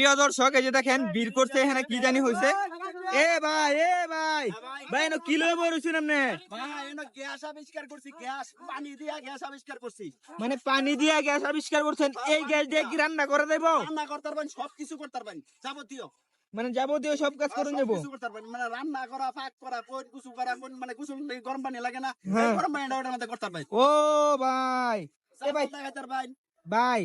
প্রিয় দর্শক এই যে দেখেন বীর করছে এখানে কি জানি হয়েছে এ ভাই এ ভাই। ভাই এনো কি লয়ে বইরছেন আপনি? ভাই এনো গ্যাস আবিষ্কার করছি গ্যাস পানি দিয়া গ্যাস আবিষ্কার করছি। মানে পানি দিয়ে গ্যাস আবিষ্কার করছেন এই গ্যাস দিয়ে কি রান্না করে দেব? রান্না করতে পারবেন সবকিছু করতে পারবেন যাবতীয়। মানে যাবতীয় সব কাজ করে নেব? মানে রান্না করা পাক করা কোন কিছু করা কোন মানে কিছু গরম পানি লাগে না। হ্যাঁ। গরম পানিটা ওটার মধ্যে করতে পারবেন ও ভাই। এ ভাই। ভাই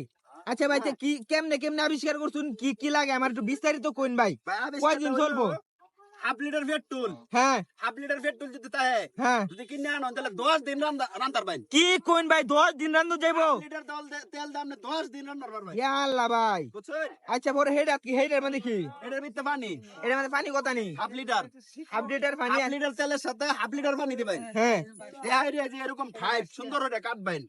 আচ্ছা ভাই কি কেমনে কেমনে আবিষ্কার করছুন? কি কি লাগে? আমার একটু বিস্তারিত কইন ভাই। কয়দিন চলবো? Half litre petrol. হ্যাঁ। হাফ লিটার পেট্রোল যদি তাহে হ্যাঁ যদি কিনে আনো তাহলে দশ দিন রান্তার পাইন কি কইন ভাই দশ দিন রান্ধু যাইবো? লিটার তেল দাম দশ দিন আল্লাহ ভাই। আচ্ছা পরে হেড কি হেডের মানে কি? ভিতরে পানি। এর মানে পানি কথা নেই। Half litre. পানি হাফ লিটার তেলের সাথে হাফ লিটার পানি দিবেন হ্যাঁ। দেহাইরে যে এরকম ফাইভ সুন্দর ওটা কাটবেন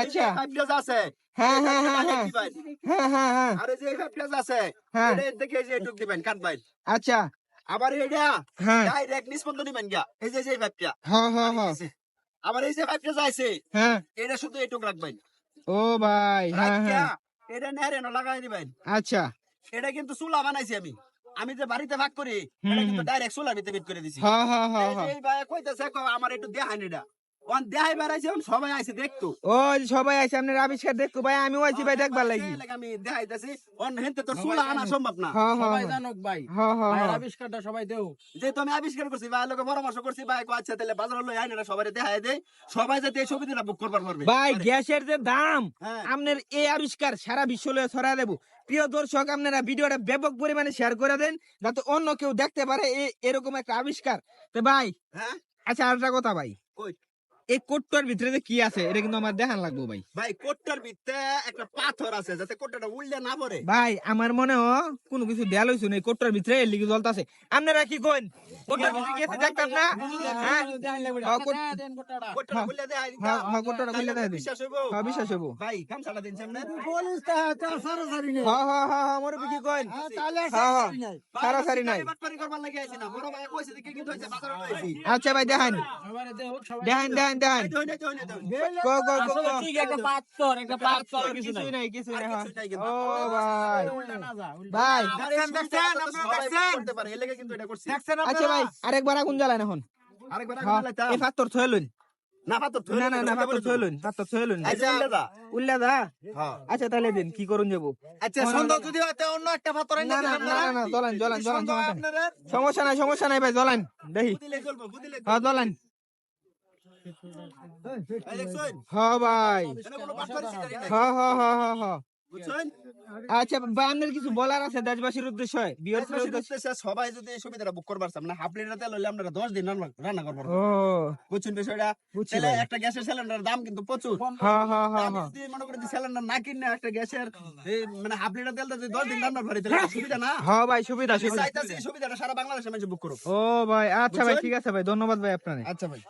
আচ্ছা। ফাইভ আছে হ্যাঁ হ্যাঁ হ্যাঁ হ্যাঁ। হ্যাঁ হ্যাঁ হ্যাঁ। আর এই যে ফাইভ আছে হ্যাঁ। দেখে যে এটুক দিবেন কাটবেন আচ্ছা। আবার হ্যাঁ। ডাইরেক্ট নিষ্পন্দ দিবেন গিয়া। এই যে এই হ্যাঁ হ্যাঁ হ্যাঁ। আবার এই যে যাইছে হ্যাঁ। এটা শুধু এটুক রাখবেন। ও ভাই হ্যাঁ হ্যাঁ। এটা লাগাই দিবেন। আচ্ছা। এটা কিন্তু চুলা বানাইছি আমি। আমি যে বাড়িতে ভাগ করি এটা কিন্তু। ডাইরেক্ট চুলার ভিতরে বিট করে দিছি। হ্যাঁ হ্যাঁ হ্যাঁ এই ভাই কইতাছে আমার একটু এটা। অন দেখাই বেড়াইছে সবাই আইছে দেখতো। ও সবাই আছে আপনার আবিষ্কার দেখো ভাই আমি আইছি ভাই দেখবার লাগি। আমি দেখাইতাছি অন হেনতে তো চুলা আনা সম্ভব না। সবাই। জানুক ভাই ভাইয়ের। আবিষ্কারটা সবাই দেও যেহেতু আমি আবিষ্কার করছি ভাই লোকে পরামর্শ করছি ভাই আচ্ছা তাহলে বাজার লই আইন সবাই দেখাই দেয় সবাই যাতে এই সুবিধাটা বুক করবার পারবে। ভাই গ্যাসের যে দাম হ্যাঁ। আপনার এই আবিষ্কার সারা বিশ্ব লয়ে ছড়া দেব। প্রিয় দর্শক আপনারা ভিডিওটা ব্যাপক পরিমাণে শেয়ার করে দেন যাতে অন্য কেউ দেখতে পারে এ- এরকম একটা আবিষ্কার। তো ভাই হ্যাঁ? আচ্ছা আরেকটা কথা ভাই। কই? এই কোটটার ভিতরে যে কি আছে এটা কিন্তু আমার দেখান লাগবো ভাই ভাই কোটটার ভিতরে একটা পাথর আছে যাতে কোটটা উল্লে না পড়ে ভাই আমার মনে হ কোনো কিছু দেয়াল হইছে না এই কোটটার ভিতরে এর লিগে জ্বলতাছে আপনারা কি কোন কোটটার ভিতরে কি আছে দেখতাম না হ্যাঁ হ্যাঁ, কোট- কোটটা হ্যাঁ। উল্লে দেয় হ্যাঁ, হ্যাঁ, কোটটাটা উল্লে দেয়। বিশ্বাস হইব হ্যাঁ বিশ্বাস হব ভাই কাম সারা দিন সামনে হ্যাঁ হ্যাঁ হ্যাঁ হ্যাঁ মোর কি কইন হ্যাঁ হ্যাঁ সারাসারি নাই বাটপারি করবার লাগি আইছি না বড় ভাই কইছে দেখে কিন্তু হইছে বাজারে লইছি আচ্ছা ভাই দেখান দেখান দেখান গো গো গো। একটা পাথর একটা পাথর কিছু নাই নাই কিছুই নাই হ্যাঁ। ও ভাই। ভাই দেখছেন দেখছেন আপনারা দেখছেন করতে পারে এই লেগে কিন্তু এটা করছি আচ্ছা ভাই আরেকবার আগুন জ্বালান এখন। আরেকবার হ্যাঁ, আগে এই পাথর না না না আচ্ছা উল্লা দা হ্যাঁ আচ্ছা তাহলে দিন কি করুন যাব? আচ্ছা সুন্দর যদি হয়তো অন্য একটা পাথর না না না? না না জ্বলান জ্বলান জ্বলান সমস্যা নাই। সমস্যা নাই ভাই জ্বলান দেখি। হ্যাঁ জ্বলান। দেখছেন হ্যাঁ ভাই। এটা কোনো পাথর শিকারি নাই হ্যাঁ হ্যাঁ হ্যাঁ হ্যাঁ হ্যাঁ। আচ্ছা ভাই আপনার কিছু বলার আছে? দেশবাসীর উদ্দেশ্যে? বিয়ের উদ্দেশ্যে? উদ্দেশ্যে সবাই যদি এই সুবিধাটা বুক করবার না হাফ লিটার তেল হইলে আমরা 10 দিন রান্না রান্না ও। বুঝছেন বিষয়টা? তাহলে একটা গ্যাসের সিলিন্ডারের দাম কিন্তু প্রচুর। হ্যাঁ হ্যাঁ হ্যাঁ যদি মনে করি সিলিন্ডার না কিনে একটা গ্যাসের মানে হাফ লিটার তেলটা যদি 10 দিন রান্না পারি তাহলে সুবিধা না? হ্যাঁ ভাই সুবিধা সুবিধা। চাইতাছি সুবিধাটা সারা বাংলাদেশে মানুষ বুক করুক। ও ভাই আচ্ছা ভাই ঠিক আছে ভাই ধন্যবাদ ভাই আপনার আচ্ছা ভাই।